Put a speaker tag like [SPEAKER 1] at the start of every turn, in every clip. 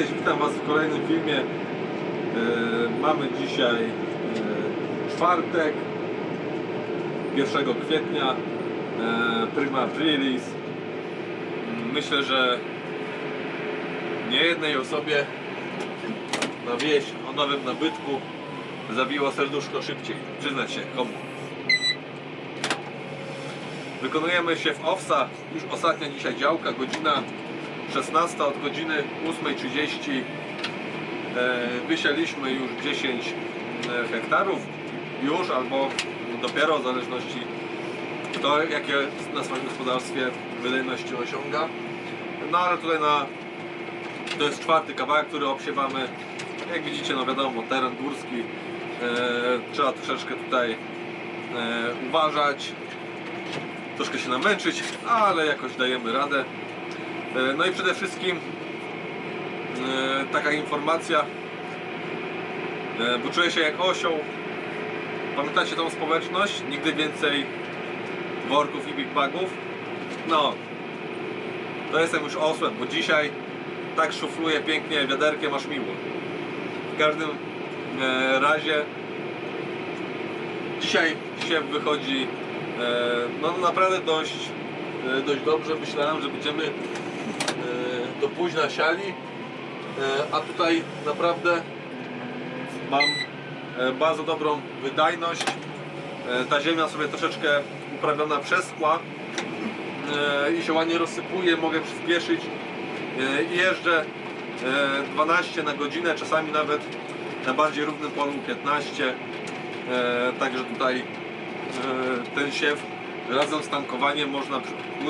[SPEAKER 1] Cześć, witam Was w kolejnym filmie. E, mamy dzisiaj e, czwartek, 1 kwietnia, e, prima aprilis. Myślę, że nie jednej osobie na wieś o nowym nabytku zabiło serduszko szybciej. Przyznać się, komu. Wykonujemy się w OWSA, już ostatnia dzisiaj działka, godzina 16 od godziny 8.30 e, wysialiśmy już 10 e, hektarów. Już albo dopiero w zależności kto jakie na swoim gospodarstwie wydajności osiąga. No ale tutaj na to jest czwarty kawałek, który obsiewamy. Jak widzicie no wiadomo teren górski e, trzeba troszeczkę tutaj uważać troszkę się namęczyć ale jakoś dajemy radę No i przede wszystkim e, taka informacja, e, bo czuję się jak osioł. Pamiętacie tą społeczność? Nigdy więcej worków i big bagów? No, to jestem już osłem, bo dzisiaj tak szufluję pięknie wiaderkiem, aż miło. W każdym e, razie dzisiaj się wychodzi e, no naprawdę dość, e, dość dobrze. Myślałem, że będziemy e, do późna siali, e, a tutaj naprawdę mam e, bardzo dobrą wydajność. E, Ta ziemia sobie troszeczkę uprawiona przez skła e, i się ładnie rozsypuje, mogę przyspieszyć i jeżdżę e, 12 na godzinę, czasami nawet na bardziej równym polu 15. E, Także tutaj ten siew razem z tankowaniem można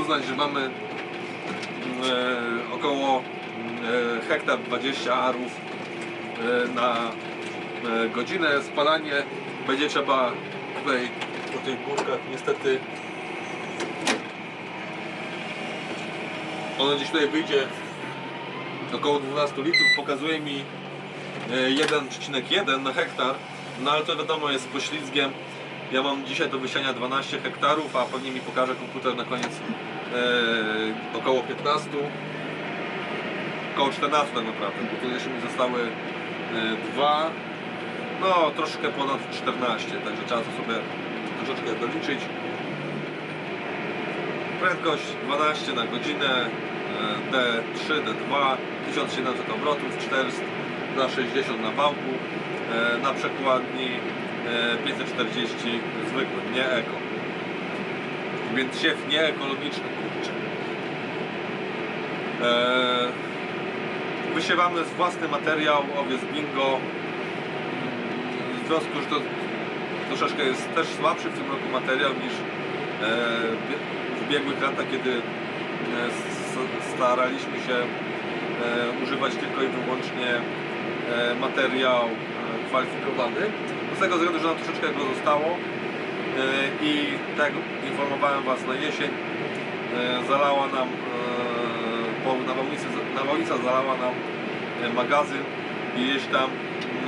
[SPEAKER 1] uznać, że mamy około e, hektar 20 arów e, na e, godzinę. Spalanie będzie trzeba tutaj po tych górkach niestety ono gdzieś tutaj wyjdzie około 12 litrów. Pokazuje mi e, 1,1 na hektar, no ale to wiadomo jest poślizgiem. Ja mam dzisiaj do wysiania 12 hektarów, a pewnie mi pokaże komputer na koniec e, około 15 około 14 tak naprawdę, bo tu jeszcze mi zostały e, dwa. No troszkę ponad 14 także trzeba to sobie troszeczkę doliczyć. Prędkość 12 na godzinę e, D3, D2 1700 obrotów 400 na 60 na wałku e, na przekładni e, 540 zwykły, nie eko. Więc siew nieekologiczny kurczę. e, wysiewamy z własny materiał owiec bingo w związku, że to troszeczkę jest też słabszy w tym roku materiał niż e, w ubiegłych latach, kiedy e, staraliśmy się e, używać tylko i wyłącznie e, materiał e, kwalifikowany. Z tego względu, że nam troszeczkę go zostało e, i tak informowałem Was na jesień, e, zalała nam e, po nawałnicy, nawałnica zalała nam e, magazyn i gdzieś tam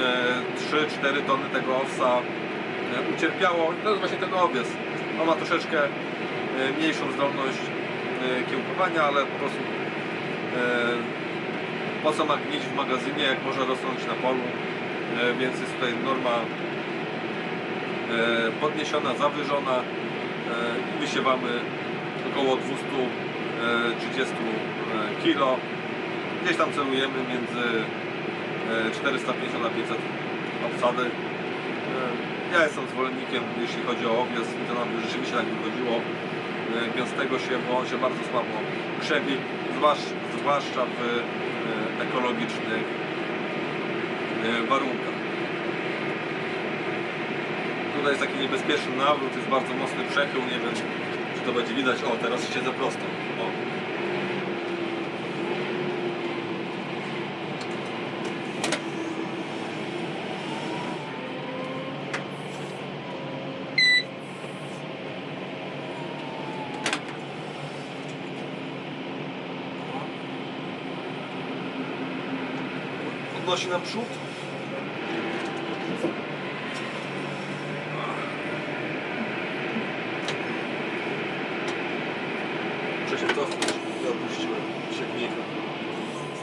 [SPEAKER 1] e, 3-4 tony tego owsa e, ucierpiało. To jest właśnie ten owiec. On ma troszeczkę e, mniejszą zdolność e, kiełkowania, ale po prostu e, po co ma gnić w magazynie, jak może rosnąć na polu, e, więc jest tutaj norma e, podniesiona, zawyżona e, i wysiewamy około 230 kg. Gdzieś tam celujemy między e, 450 a 500 obsady. E, Ja jestem zwolennikiem, jeśli chodzi o owiec i to nam rzeczywiście tak wychodziło e, gęstego się, bo on się bardzo słabo krzewi, zwłasz- zwłaszcza w e, ekologicznych e, warunkach. Tutaj jest taki niebezpieczny nawrót, jest bardzo mocny przechył, nie wiem to będzie widać. O, teraz siedzę prosto. O. Podnosi nam przód.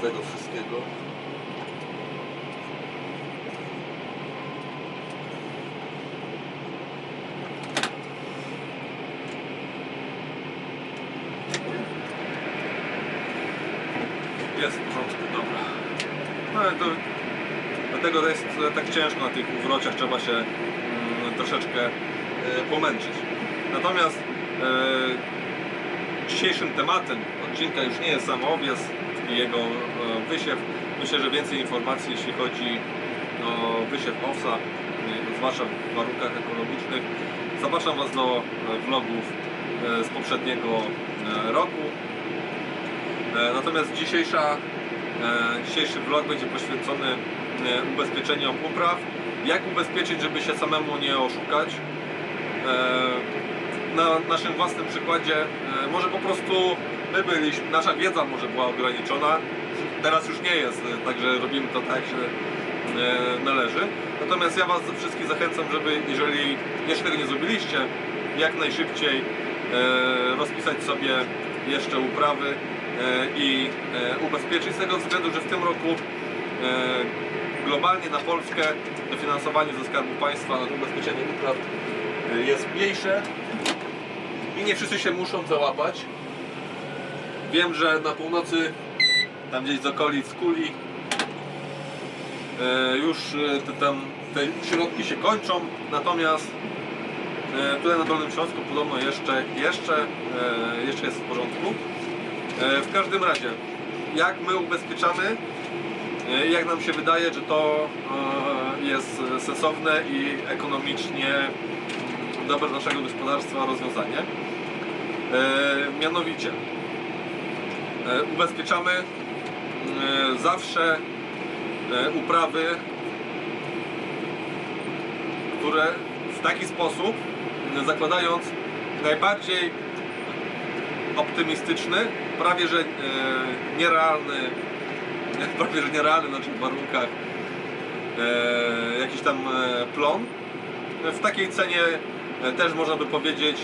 [SPEAKER 1] tego wszystkiego. Jest w porządku, dobra. No ale to dlatego to jest e, tak ciężko na tych uwrociach, trzeba się mm, troszeczkę e, pomęczyć. Natomiast e, dzisiejszym tematem odcinka już nie jest sam i jego e, wysiew. Myślę, że więcej informacji jeśli chodzi o wysiew owsa, e, zwłaszcza w warunkach ekologicznych. Zapraszam Was do e, vlogów z poprzedniego roku. Natomiast dzisiejsza, dzisiejszy vlog będzie poświęcony ubezpieczeniom upraw. Jak ubezpieczyć, żeby się samemu nie oszukać. Na naszym własnym przykładzie, może po prostu my byliśmy, nasza wiedza może była ograniczona, teraz już nie jest, e, także robimy to tak, jak się e, należy. Natomiast ja Was wszystkich zachęcam, żeby jeżeli jeszcze tego nie zrobiliście, jak najszybciej e, rozpisać sobie jeszcze uprawy i ubezpieczyć z tego względu, że w tym roku globalnie na Polskę dofinansowanie ze Skarbu Państwa na ubezpieczenie upraw jest mniejsze i nie wszyscy się muszą załapać. Wiem, że na północy, tam gdzieś z okolic Kuli, e, już e, te, tam, te środki się kończą, natomiast e, tutaj na Dolnym Śląsku podobno jeszcze, jeszcze, jeszcze jest w porządku. W każdym razie, jak my ubezpieczamy, jak nam się wydaje, że to jest sensowne i ekonomicznie dobre dla naszego gospodarstwa rozwiązanie. Mianowicie, ubezpieczamy e, zawsze e, uprawy, które w taki sposób, e, zakładając najbardziej optymistyczny, prawie że e, nierealny, prawie że nierealny na naszych warunkach e, jakiś tam e, plon. W takiej cenie e, też można by powiedzieć,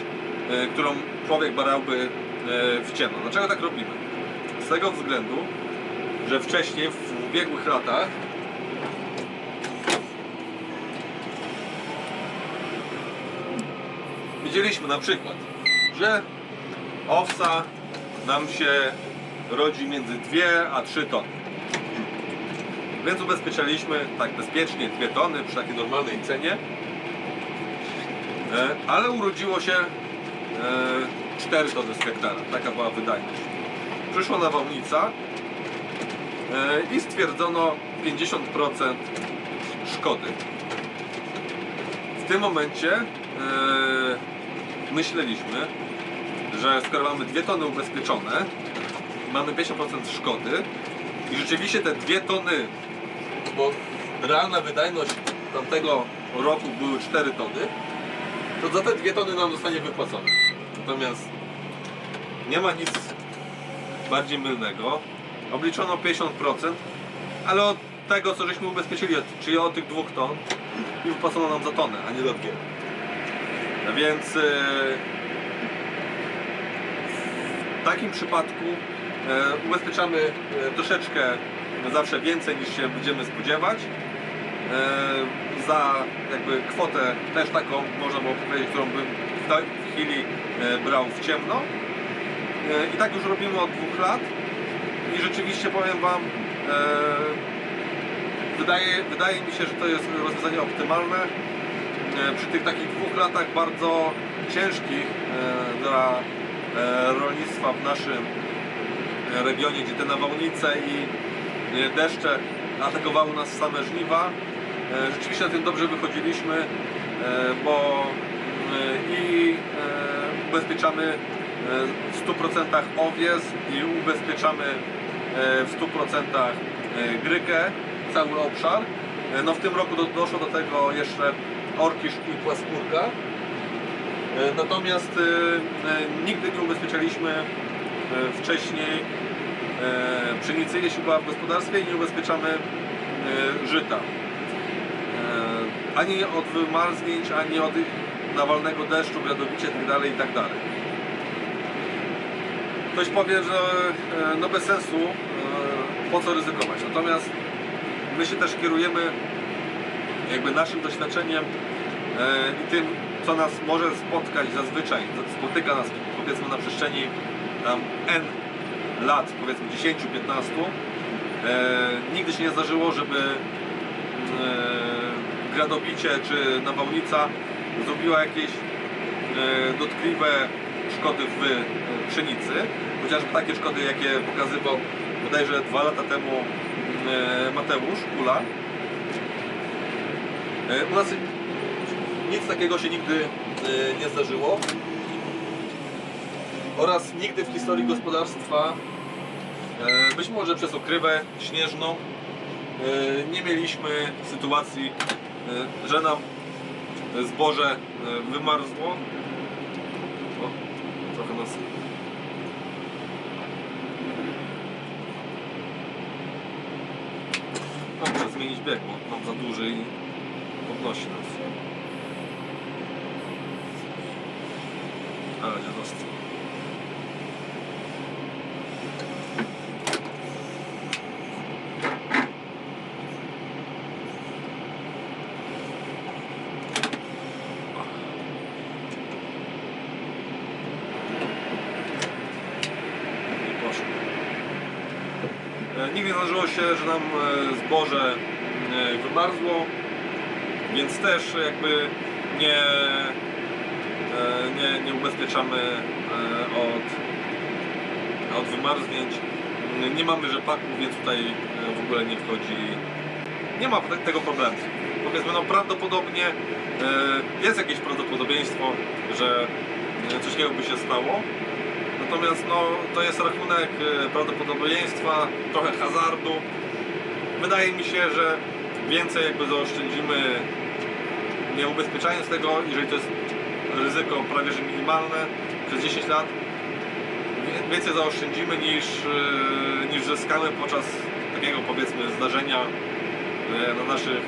[SPEAKER 1] e, którą człowiek brałby e, w ciemno. Dlaczego tak robimy? Z tego względu, że wcześniej w ubiegłych latach widzieliśmy na przykład, że owsa nam się rodzi między 2 a 3 tony. Więc ubezpieczaliśmy tak bezpiecznie 2 tony przy takiej normalnej cenie. E, Ale urodziło się e, 4 tony z hektara. Taka była wydajność. Przyszła nawałnica e, i stwierdzono 50% szkody. W tym momencie e, myśleliśmy, że skoro mamy 2 tony ubezpieczone i mamy 50% szkody i rzeczywiście te 2 tony, bo realna wydajność tamtego roku były 4 tony, to za te 2 tony nam zostanie wypłacone. Natomiast nie ma nic bardziej mylnego. Obliczono 50%, ale od tego, co żeśmy ubezpieczyli, czyli od tych 2 ton, i wypłacono nam za tonę, a nie za dwie. Więc e, w takim przypadku e, ubezpieczamy e, troszeczkę zawsze więcej niż się będziemy spodziewać. Za jakby kwotę też taką, można było powiedzieć, którą bym w tej chwili brał w ciemno. E, I tak już robimy od dwóch lat. I rzeczywiście powiem Wam, e, wydaje, wydaje mi się, że to jest rozwiązanie optymalne. E, Przy tych takich dwóch latach bardzo ciężkich dla rolnictwa w naszym regionie, gdzie te nawałnice i deszcze atakowały nas same żniwa. Rzeczywiście na tym dobrze wychodziliśmy, bo i ubezpieczamy w 100% owiec i ubezpieczamy e, w 100% e, grykę, cały obszar. E, No w tym roku do, doszło do tego jeszcze orkisz i płaskórka. Natomiast nigdy nie ubezpieczaliśmy wcześniej pszenicy, jeśli była w gospodarstwie i nie ubezpieczamy żyta. Ani od wymarznięć, ani od nawalnego deszczu, gradobicie itd. itd. Ktoś powie, że e, no bez sensu, e, po co ryzykować. Natomiast my się też kierujemy jakby naszym doświadczeniem e, i tym, co nas może spotkać zazwyczaj, spotyka nas powiedzmy na przestrzeni tam N lat, powiedzmy 10-15, e, nigdy się nie zdarzyło, żeby gradobicie czy nawałnica zrobiła jakieś dotkliwe szkody w e, pszenicy. Chociażby takie szkody, jakie pokazywał bodajże dwa lata temu e, Mateusz Kula. E, U nas nic takiego się nigdy nie zdarzyło. Oraz nigdy w historii gospodarstwa, być może przez okrywę śnieżną, nie mieliśmy sytuacji, że nam zboże wymarzło. O, trochę nas No, muszę zmienić bieg, bo mam za duży i podnosi nas. Ale nie został. Nie poszło. E, Nigdy nie zdarzyło się, że nam e, zboże e, wymarzło, więc też jakby nie, e, nie, nie ubezpieczamy od, od wymarznięć. Nie mamy rzepaków, więc tutaj w ogóle nie wchodzi, nie ma te- tego problemu. Powiedzmy, no prawdopodobnie jest jakieś prawdopodobieństwo, że coś takiego by się stało, Natomiast no, to jest rachunek e, prawdopodobieństwa, trochę hazardu. Wydaje mi się, że więcej jakby zaoszczędzimy nie ubezpieczając tego, jeżeli to jest ryzyko prawie że minimalne przez 10 lat, więcej zaoszczędzimy niż, e, niż zyskamy podczas takiego powiedzmy zdarzenia e, na naszych,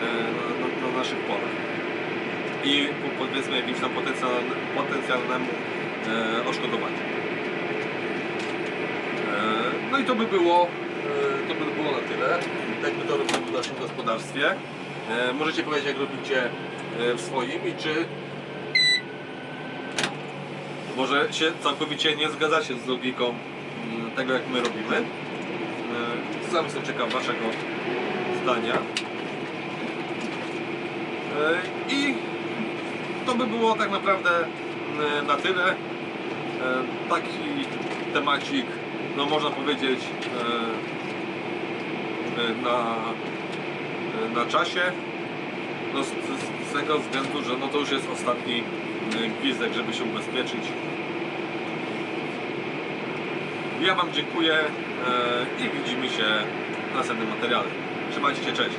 [SPEAKER 1] na, na, na naszych polach. I po- powiedzmy jakimś tam potencjalne, potencjalnemu oszkodowaniu. E, No i to by było, e, to by było na tyle. Jak my to robimy w naszym gospodarstwie. E, Możecie powiedzieć, jak robicie e, w swoim i czy może się całkowicie nie zgadzacie z logiką mm, tego, jak my robimy. Sam jestem ciekaw Waszego zdania. I to by było tak naprawdę mm, na tyle. Taki temacik, no można powiedzieć, e, e, na, e, na czasie. No z, z, tego względu, że no to już jest ostatni gwizdek, żeby się ubezpieczyć. Ja Wam dziękuję i widzimy się w następnym materiale. Trzymajcie się, cześć.